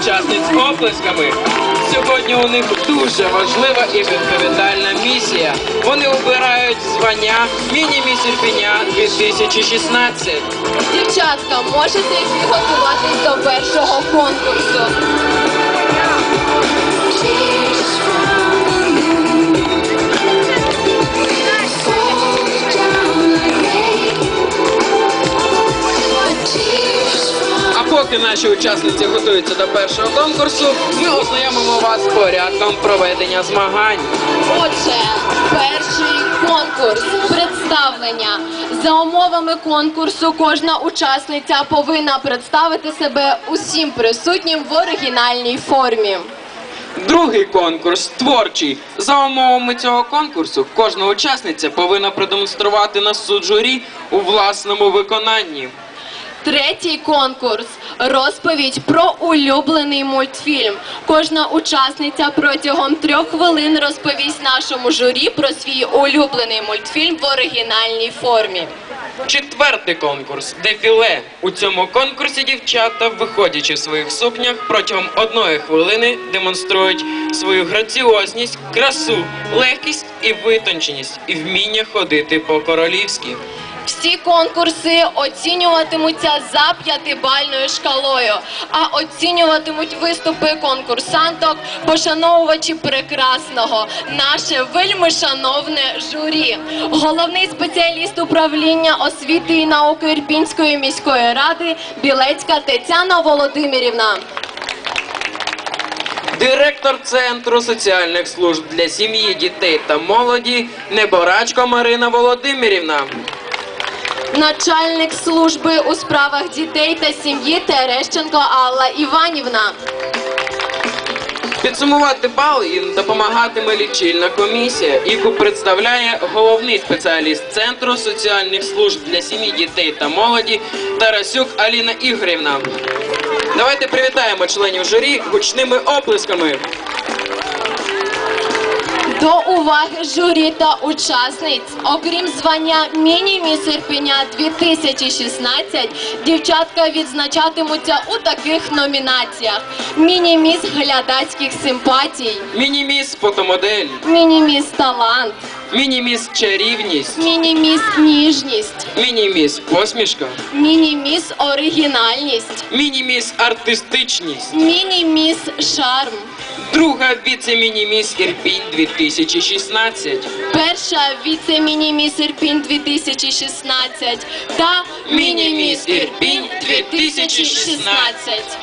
учасниць оплесками. Сьогодні у них дуже важлива і відповідальна місія. Вони обирають звання Міні-Міс Ірпеня 2016. Дівчатка, можете підготуватись до першого конкурсу. Поки наші учасниці готуються до першого конкурсу, ми ознайомимо вас з порядком проведення змагань. Отже, перший конкурс представлення. За умовами конкурсу кожна учасниця повинна представити себе усім присутнім в оригінальній формі. Другий конкурс творчий. За умовами цього конкурсу кожна учасниця повинна продемонструвати на суд журі у власному виконанні. Третій конкурс розповідь про улюблений мультфільм. Кожна учасниця протягом трьох хвилин розповість нашому журі про свій улюблений мультфільм в оригінальній формі. Четвертий конкурс дефіле. У цьому конкурсі дівчата, виходячи в своїх сукнях, протягом одної хвилини демонструють свою граціозність, красу, легкість і витонченість, і вміння ходити по-королівськи. Всі конкурси оцінюватимуться за п'ятибальною шкалою, а оцінюватимуть виступи конкурсанток, пошановувачі прекрасного, наше вельми шановне журі. Головний спеціаліст управління освіти і науки Ірпінської міської ради Білецька Тетяна Володимирівна. Директор Центру соціальних служб для сім'ї, дітей та молоді Неборачко Марина Володимирівна. Начальник служби у справах дітей та сім'ї Терещенко Алла Іванівна. Підсумувати бал їм допомагатиме лічильна комісія, яку представляє головний спеціаліст Центру соціальних служб для сім'ї, дітей та молоді Тарасюк Аліна Ігорівна. Давайте привітаємо членів журі гучними оплесками. До уваги журі та учасниць, окрім звання міні-міс Ірпеня 2016, дівчатка відзначатимуться у таких номінаціях: міні-міс глядацьких симпатій, Мініміс фотомодель, міні-міс талант, мініміс чарівність, міні-міс ніжність, мініміс посмішка, міні-міс оригінальність, мініміс артистичність, міні-міс шарм, друга віце-мініміс Ірпінь 2016. перша віце-мініміс Ірпінь 2016 та мініміс Ірпінь 2016.